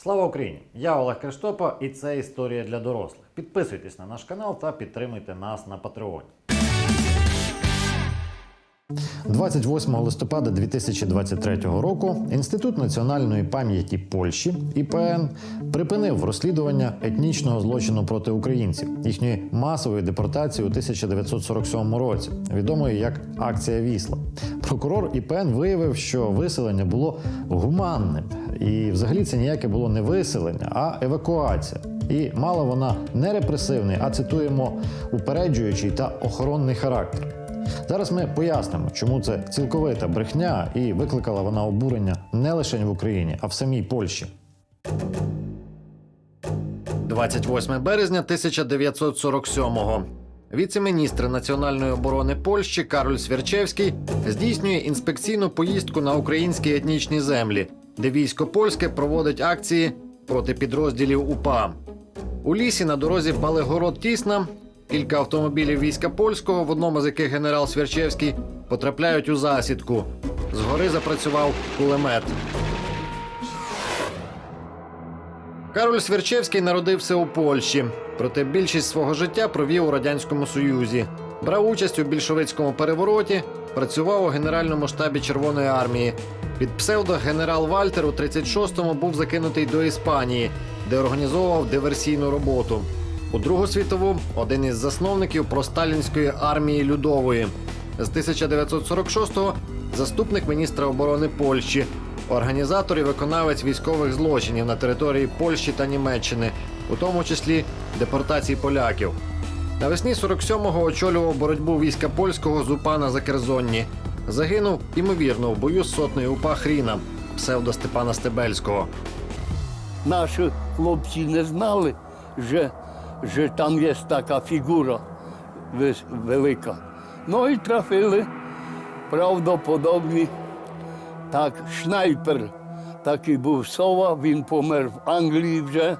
Слава Україні! Я Олег Криштопа, і це історія для дорослих. Підписуйтесь на наш канал та підтримуйте нас на Патреоні. 28 листопада 2023 року Інститут національної пам'яті Польщі ІПН припинив розслідування етнічного злочину проти українців, їхньої масової депортації у 1947 році, відомої як акція Вісла. Прокурор ІПН виявив, що виселення було гуманним, і взагалі це ніяке було не виселення, а евакуація. І мала вона не репресивний, а цитуємо упереджуючий та охоронний характер. Зараз ми пояснимо, чому це цілковита брехня, і викликала вона обурення не лише в Україні, а в самій Польщі. 28 березня 1947-го. Віце-міністр національної оборони Польщі Кароль Свірчевський здійснює інспекційну поїздку на українські етнічні землі, де військо польське проводить акції проти підрозділів УПА. У лісі на дорозі Балегород Тісна кілька автомобілів війська польського, в одному з яких генерал Свірчевський, потрапляють у засідку. Згори запрацював кулемет. Кароль Свірчевський народився у Польщі, проте більшість свого життя провів у радянському союзі. Брав участь у більшовицькому перевороті, працював у генеральному штабі Червоної армії. Під псевдо генерал Вальтер у 36-му був закинутий до Іспанії, де організовував диверсійну роботу. У Другу світову один із засновників просталінської армії Людової. З 1946-го заступник міністра оборони Польщі, організатор і виконавець військових злочинів на території Польщі та Німеччини, у тому числі депортації поляків. Навесні 47-го очолював боротьбу війська польського з на Закерзонні. Загинув, ймовірно, в бою з сотнею УПА Хріна, псевдо Степана Стебельського. Наші хлопці не знали, що, що там є така фігура велика. Ну і трафили правдоподобні. Так, шнайпер такий був сова, він помер в Англії вже.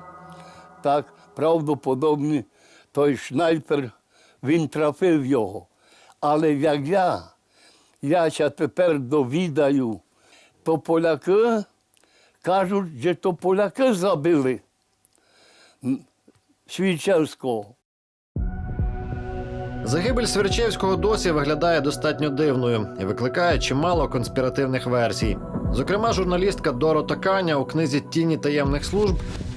Так, правдоподобні, той шнайпер, він трафив його. Але як я, я ще тепер довідаю, то поляки кажуть, що то поляки забили Свічевського. Загибель Свірчевського досі виглядає достатньо дивною і викликає чимало конспіративних версій. Зокрема, журналістка Дорота Каня у книзі Тіні таємних служб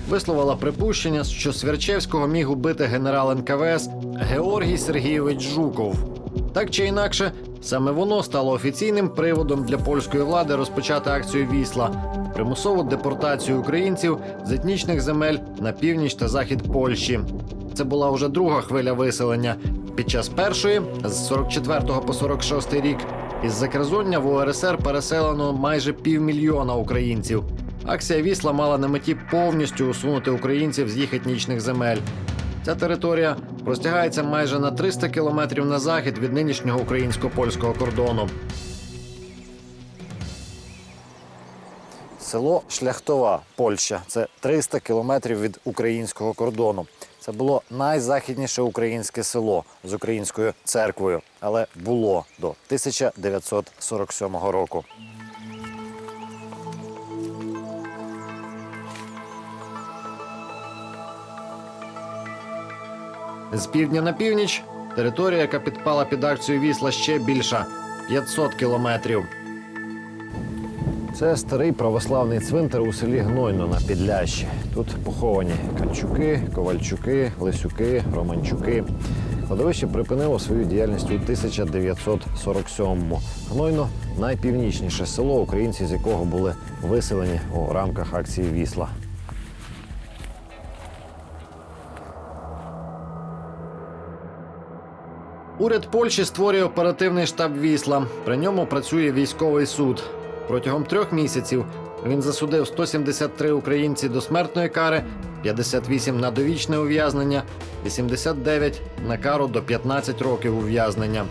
висловила припущення, що Свірчевського міг убити генерал НКВС Георгій Сергійович Жуков. Так чи інакше, саме воно стало офіційним приводом для польської влади розпочати акцію Вісла примусову депортацію українців з етнічних земель на північ та захід Польщі. Це була вже друга хвиля виселення. Під час першої, з 44 по 46 рік, із Закерзоння в УРСР переселено майже півмільйона українців. Акція Вісла мала на меті повністю усунути українців з їх етнічних земель. Ця територія простягається майже на 300 кілометрів на захід від нинішнього українсько-польського кордону. Село Шляхтова, Польща. Це 300 кілометрів від українського кордону. Це було найзахідніше українське село з українською церквою, але було до 1947 року. З півдня на північ територія, яка підпала під акцію Вісла, ще більша 500 кілометрів. Це старий православний цвинтар у селі Гнойно на Підлящі. Тут поховані Канчуки, Ковальчуки, Лисюки, Романчуки. Кладовище припинило свою діяльність у 1947-му. Гнойно найпівнічніше село, українці з якого були виселені у рамках акції Вісла. Уряд Польщі створює оперативний штаб Вісла. При ньому працює військовий суд. Протягом трьох місяців він засудив 173 українці до смертної кари, 58 на довічне ув'язнення, 89 на кару до 15 років ув'язнення.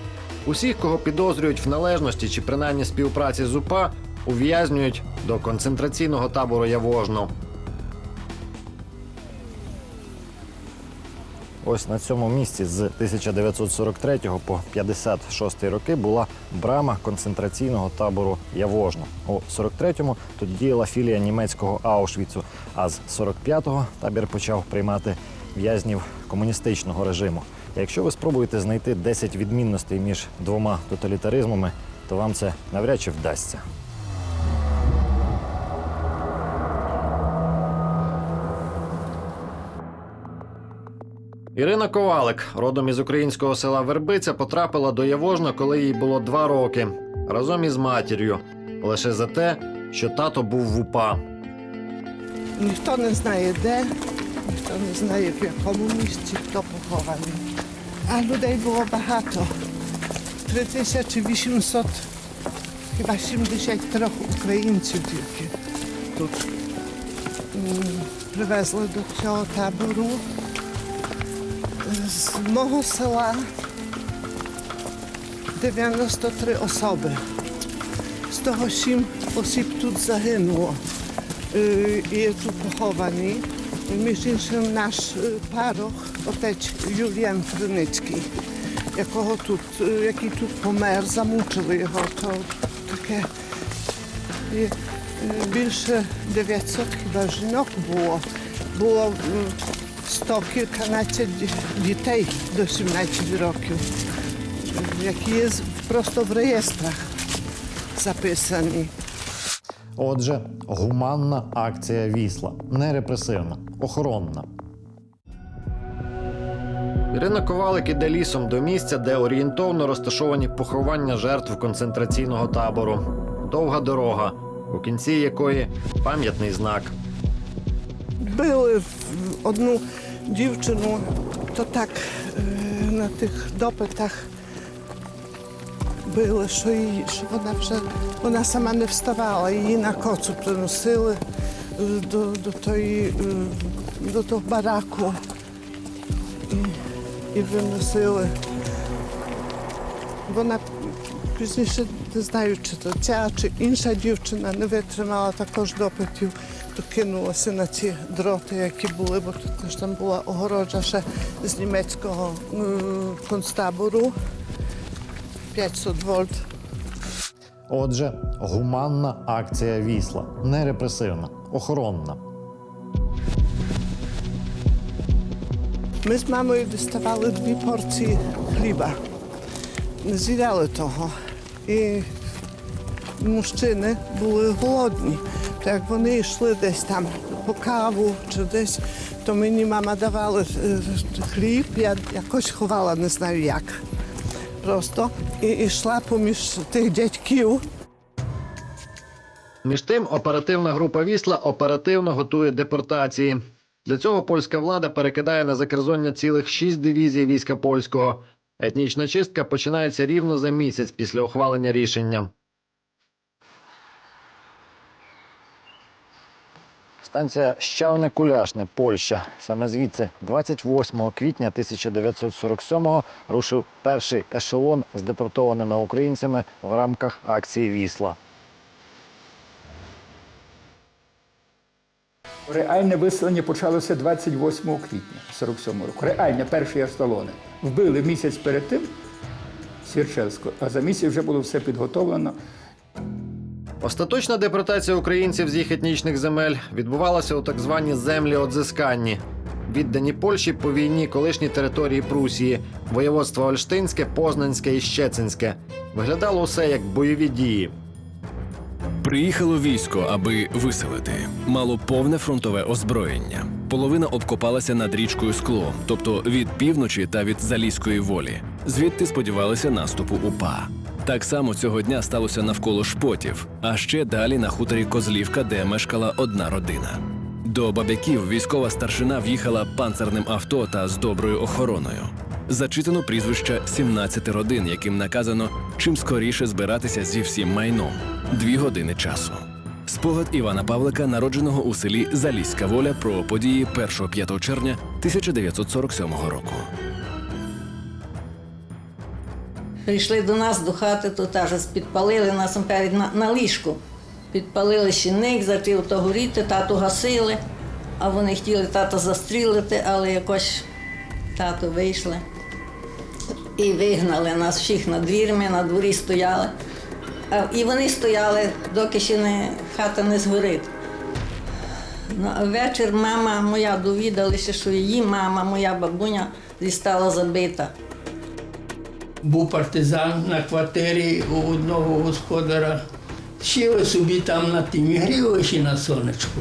Усіх, кого підозрюють в належності чи принаймні співпраці з УПА, ув'язнюють до концентраційного табору Явожно. Ось на цьому місці з 1943 по 56 роки була брама концентраційного табору Явожно. У 43-му тут діяла філія німецького Аушвіцу, а з 45-го табір почав приймати в'язнів комуністичного режиму. Якщо ви спробуєте знайти 10 відмінностей між двома тоталітаризмами, то вам це навряд чи вдасться. Ірина Ковалик, родом із українського села Вербиця, потрапила до Явожна, коли їй було два роки, разом із матір'ю, лише за те, що тато був в УПА. Ніхто не знає де, ніхто не знає в якому місці хто похований. А людей було багато. 3800, хіба 73 українців тільки тут привезли до цього табору. З мого села 93 особи. З того сім осіб тут загинуло е, і є тут поховані. Між іншим наш е, парох, отець Юліан Криницький, якого тут, е, який тут помер, замучили його. То таке і, е, більше 900 хіба жінок було. Було м, 100 кільканадцять ді- дітей до 17 років, які є просто в реєстрах записані. Отже, гуманна акція Вісла, не репресивна, охоронна. Ірина Ковалик іде лісом до місця, де орієнтовно розташовані поховання жертв концентраційного табору. Довга дорога, у кінці якої пам'ятний знак. Били в одну дівчину, то так е, на тих допитах били, що, її, що вона вже вона сама не вставала, її на коцу приносили е, до, до, тої, е, до того бараку і, і виносили. Вона пізніше не знаю, чи то ця, чи інша дівчина не витримала також допитів, то кинулася на ці дроти, які були, бо тут там була огорожа ще з німецького концтабору 500 вольт. Отже, гуманна акція Вісла, не репресивна, охоронна. Ми з мамою діставали дві порції хліба. Не з'їдали того. І мужчини були голодні. Так як вони йшли десь там по каву чи десь, то мені мама давала е, хліб, я якось ховала, не знаю як. Просто і йшла поміж тих дядьків. Між тим, оперативна група Вісла оперативно готує депортації. Для цього польська влада перекидає на закерзоння цілих шість дивізій війська польського. Етнічна чистка починається рівно за місяць після ухвалення рішення. Станція Щавне Куляшне, Польща. Саме звідси 28 квітня 1947-го рушив перший ешелон з депортованими українцями в рамках акції Вісла. Реальне виселення почалося 28 квітня 47 року. Реальне перші ешелони. Вбили місяць перед тим Свірчевського, а за місяць вже було все підготовлено. Остаточна депортація українців з їх етнічних земель відбувалася у так звані землі одзисканні. Віддані Польщі по війні колишні території Прусії, воєводства Ольштинське, Познанське і Щецинське. Виглядало усе як бойові дії. Приїхало військо, аби виселити. Мало повне фронтове озброєння. Половина обкопалася над річкою склом, тобто від півночі та від залізької волі. Звідти сподівалися наступу УПА. Так само цього дня сталося навколо шпотів, а ще далі на хуторі Козлівка, де мешкала одна родина. До бабяків військова старшина в'їхала панцерним авто та з доброю охороною. Зачитано прізвища 17 родин, яким наказано чим скоріше збиратися зі всім майном. Дві години часу. Спогад Івана Павлика, народженого у селі Залізька воля, про події 1-5 червня 1947 року. Прийшли до нас до хати, то теж підпалили нас на, на ліжку. Підпалили щільник, зачав то горіти, тату гасили, а вони хотіли тата застрілити, але якось тато вийшли і вигнали нас всіх на двір, ми на дворі стояли. І вони стояли, доки ще не, хата не згорить. Ну, а вечір мама моя довідалася, що її мама, моя бабуня, дістала забита. Був партизан на квартирі у одного господара. Сіли собі там на тим і на сонечку.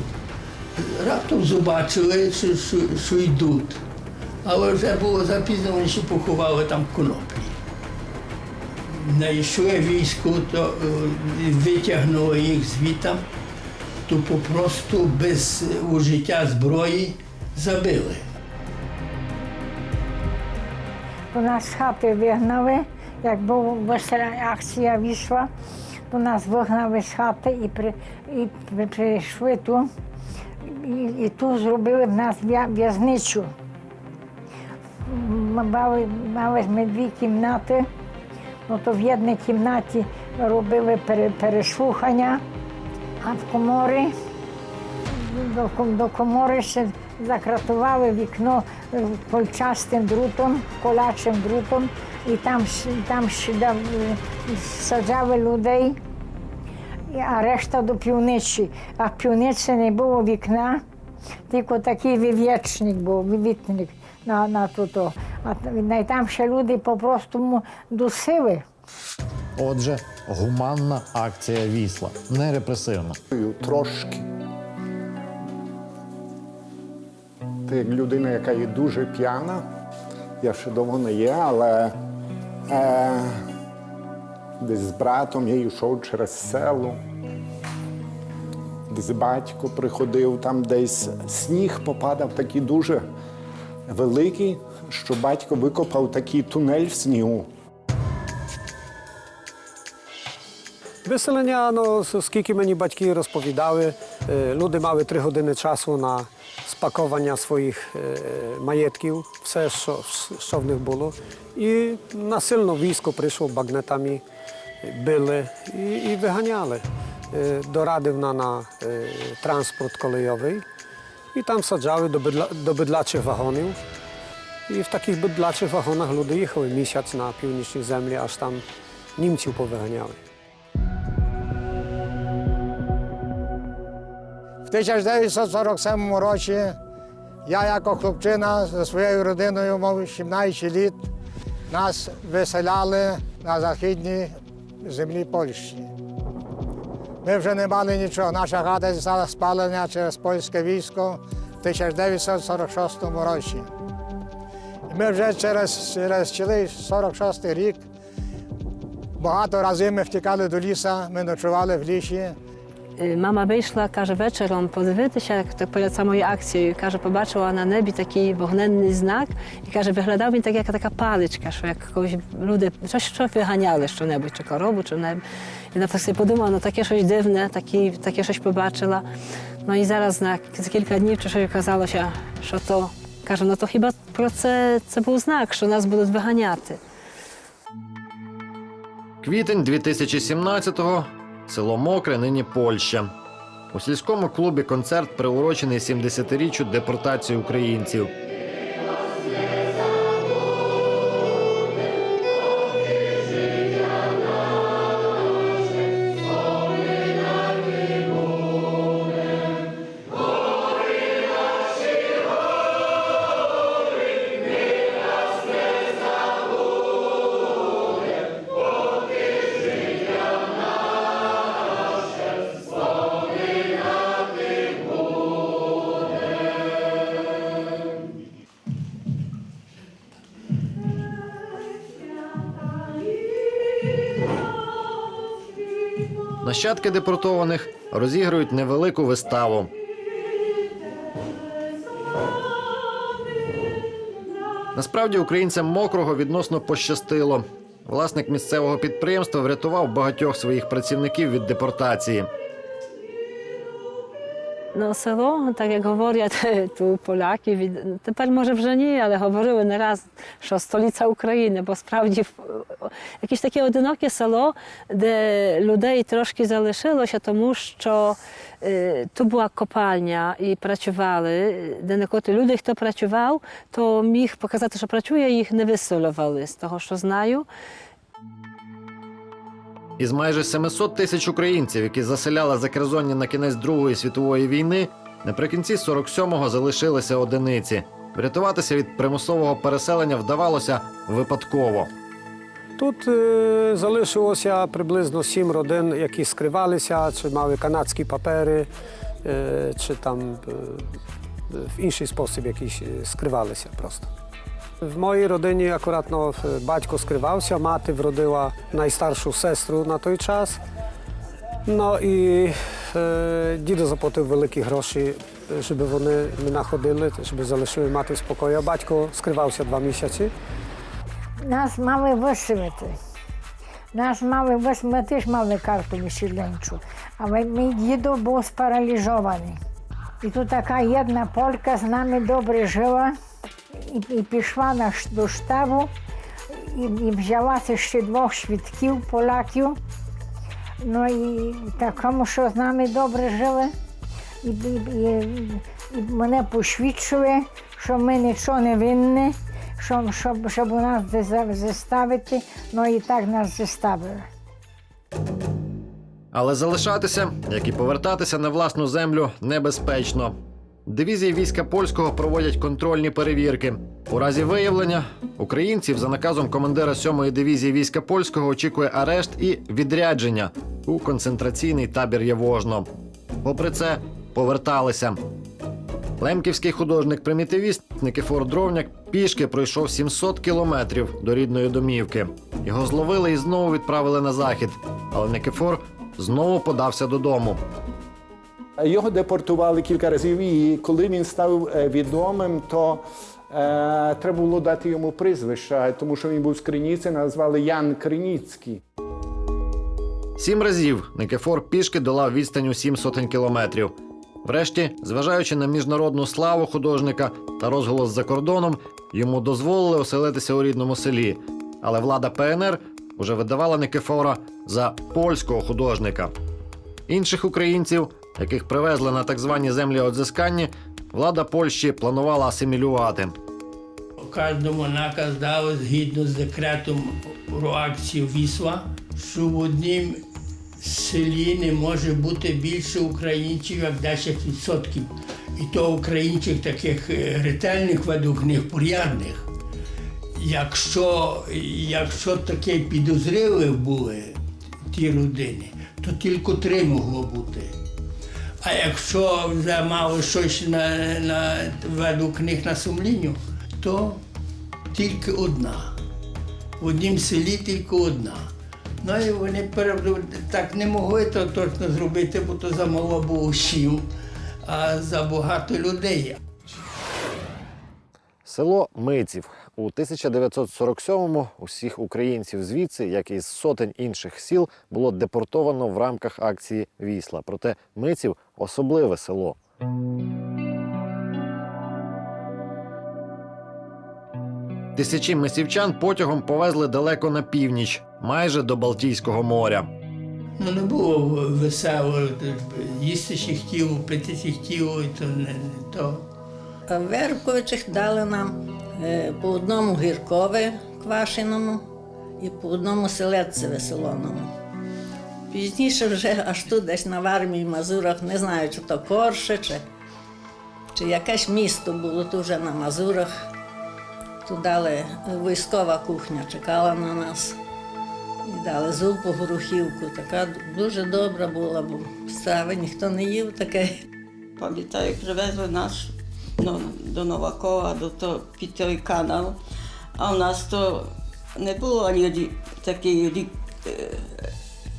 Раптом побачили, що, що, що йдуть. Але вже було запізно, вони ще поховали там коноплі. Знайшли військо, то е, витягнули їх звітам, то попросту без ужиття зброї забили. У нас з хати вигнали, як була весела акція війшла, то нас вигнали з хати і, при, і прийшли тут. І, і тут зробили в нас в'я- в'язничу. Ми мали, мали ми дві кімнати, ну, то в одній кімнаті робили пере, переслухання, а в коморі до, до комори ще закратували вікно е, кольчастим друтом, колячим друтом, і там, ще- там е, саджали людей, а решта до півничі. А в півниці не було вікна, тільки такий вив'ячник був, вивітник на, на туто. А там ще люди по-простому дусили. Отже, гуманна акція Вісла, не репресивна. Трошки. Ти як людина, яка є дуже п'яна, я ще довго не є, але е, десь з братом я йшов через село. Десь батько приходив, там десь сніг попадав такий дуже великий, що батько викопав такий тунель в снігу. Виселення, ну, с- скільки мені батьки розповідали, е, люди мали три години часу на спакування своїх е, маєтків, все, що, що в них було. І насильно військо прийшло багнетами, били і, і виганяли. Е, Дорадив на, на е, транспорт колейовий і там саджали до, бидла, до бидлячих вагонів. І в таких бидлячих вагонах люди їхали місяць на північній землі, аж там німців повиганяли. В 1947 році я, як хлопчина зі своєю родиною, мав 17 літ, нас виселяли на західній землі Польщі. Ми вже не мали нічого. Наша хата стала спалена через польське військо в 1946 році. І ми вже через, через цілий 46 рік багато разів ми втікали до ліса, ми ночували в лісі. Mama wyszła, каже, вечором подивитися, як так перед самою акцією. Каже, побачила на небі такий вогненний знак і каже, виглядав він так, як така паличка, що як когось люди щось що виганяли що-небудь, чи корову, чи небудь. І вона так собі подумала, ну таке щось дивне, такі, таке щось побачила. Ну і зараз на кілька днів чи щось оказалося, що то каже, ну то хіба про це, це був знак, що нас будуть виганяти. Квітень 2017-го. Село Мокре, нині Польща. У сільському клубі концерт приурочений 70-річчю депортації українців. Нащадки депортованих розігрують невелику виставу. Насправді українцям мокрого відносно пощастило. Власник місцевого підприємства врятував багатьох своїх працівників від депортації. No село, так як говорять Поляки, від- тепер може вже ні, але говорили не раз, що столиця України, бо справді якесь таке одиноке село, де людей трошки залишилося, тому що е, tu була копальня і працювали, де некоти люди, хто працював, то міг показати, що працює, їх не виселювали з того, що знаю. Із майже 700 тисяч українців, які заселяли Закерзоння на кінець Другої світової війни, наприкінці 47-го залишилися одиниці. Врятуватися від примусового переселення вдавалося випадково. Тут е, залишилося приблизно сім родин, які скривалися, чи мали канадські папери, е, чи там е, в інший спосіб якісь е, скривалися просто. В моїй родині е, батько скривався, мати вродила найстаршу сестру на той час. Ну е, дідо заплатив великі гроші, е, щоб вони не находили, щоб залишили мати спокою. Батько скривався два місяці. Нас мали виселити. Ми теж мали карту виселенчу, але мій дідо був спаралізований. І тут така jedna Полька з нами добре жила і, і пішла на, до штабу і, і взяла ще двох свідків поляків. Ну і такому, що з нами добре жили. І, і, і, і мене посвідчили, що ми нічого не винні, щоб, щоб, щоб у нас заставити, ну і так нас заставили. Але залишатися, як і повертатися на власну землю, небезпечно. Дивізії війська польського проводять контрольні перевірки. У разі виявлення українців за наказом командира 7-ї дивізії війська польського очікує арешт і відрядження у концентраційний табір Явожно. Попри це, поверталися. Лемківський художник-примітивіст Никифор Дровняк пішки пройшов 700 кілометрів до рідної домівки. Його зловили і знову відправили на захід. Але Никифор знову подався додому. Його депортували кілька разів, і коли він став е, відомим, то е, треба було дати йому прізвище, тому що він був з Криніці, назвали Ян Криніцький. Сім разів Никифор пішки долав відстань у сім сотень кілометрів. Врешті, зважаючи на міжнародну славу художника та розголос за кордоном, йому дозволили оселитися у рідному селі. Але влада ПНР уже видавала Никифора за польського художника. Інших українців, яких привезли на так звані землі одзискання, влада Польщі планувала асимілювати. Кожному наказ дав згідно з декретом про акцію Вісла, що в однім селі не може бути більше українців, як 10%. І то українців таких е, ретельних них порядних. Якщо, якщо таке підозріли були ті родини, то тільки три могло бути. А якщо вже мало щось на, на веду них на сумлінню, то тільки одна. В однім селі тільки одна. Ну і вони так не могли то точно зробити, бо то замало було сіл, а за багато людей. Село Миців у 1947-му усіх українців звідси, як і з сотень інших сіл, було депортовано в рамках акції Вісла. Проте Миців особливе село. Тисячі мисівчан потягом повезли далеко на північ, майже до Балтійського моря. Ну не було весело, їсти ще хотіло, пити ще хотіло, і то не, то. А дали нам по одному гіркове квашеному і по одному селедцеве солоному. Пізніше вже аж тут десь на Вармії, Мазурах, не знаю, чи то Корше, чи, чи якесь місто було тут вже на Мазурах. Тут дали е, військова кухня, чекала на нас. І дали зупу, горохівку. Така дуже добра була, бо страви ніхто не їв таке. Пам'ятаю, привезли нас ну, до Новакова, до того, під той канал. А у нас то не було ані рі- рік,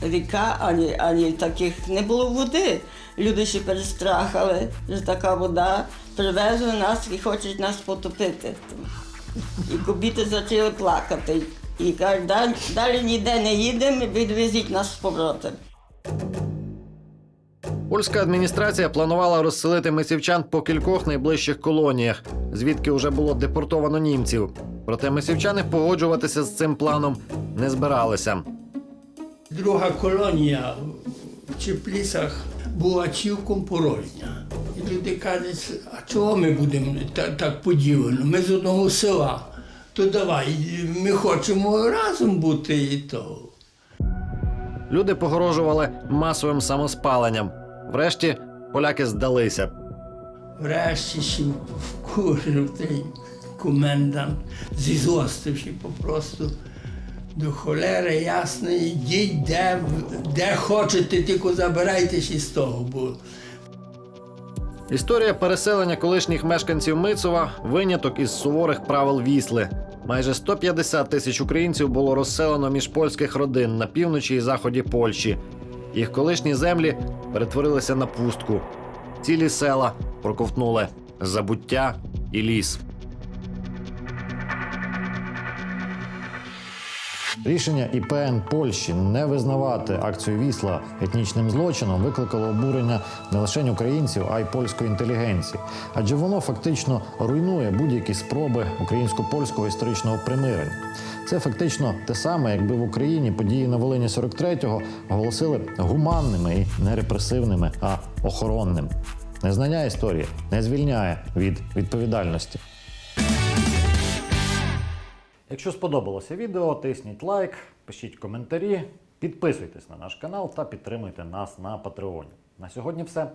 ріка, ані, ані таких, не було води. Люди ще перестрахали, що така вода. Привезли нас і хочуть нас потопити. І кобіти почали плакати. І кажуть, «Далі- далі ніде не їдемо, відвезіть нас з поворотом. Польська адміністрація планувала розселити мисівчан по кількох найближчих колоніях, звідки вже було депортовано німців. Проте мисівчани погоджуватися з цим планом не збиралися. Друга колонія в Чеплісах була цілком порожня. І люди кажуть, а чого ми будемо так, так поділено? Ми з одного села. То давай, ми хочемо разом бути і того. Люди погрожували масовим самоспаленням. Врешті поляки здалися. Врешті ще вкурив той комендант, зізостивши попросту до холери ясної, йдіть де, де хочете, тільки забирайтеся з того, бо Історія переселення колишніх мешканців Мицова виняток із суворих правил Вісли. Майже 150 тисяч українців було розселено між польських родин на півночі і заході Польщі. Їх колишні землі перетворилися на пустку. Цілі села проковтнули забуття і ліс. Рішення ІПН Польщі не визнавати акцію Вісла етнічним злочином викликало обурення не лише українців, а й польської інтелігенції, адже воно фактично руйнує будь-які спроби українсько-польського історичного примирення. Це фактично те саме, якби в Україні події на Волині 43-го оголосили гуманними і не репресивними, а охоронними. Незнання історії не звільняє від відповідальності. Якщо сподобалося відео, тисніть лайк, пишіть коментарі, підписуйтесь на наш канал та підтримуйте нас на Патреоні. На сьогодні все.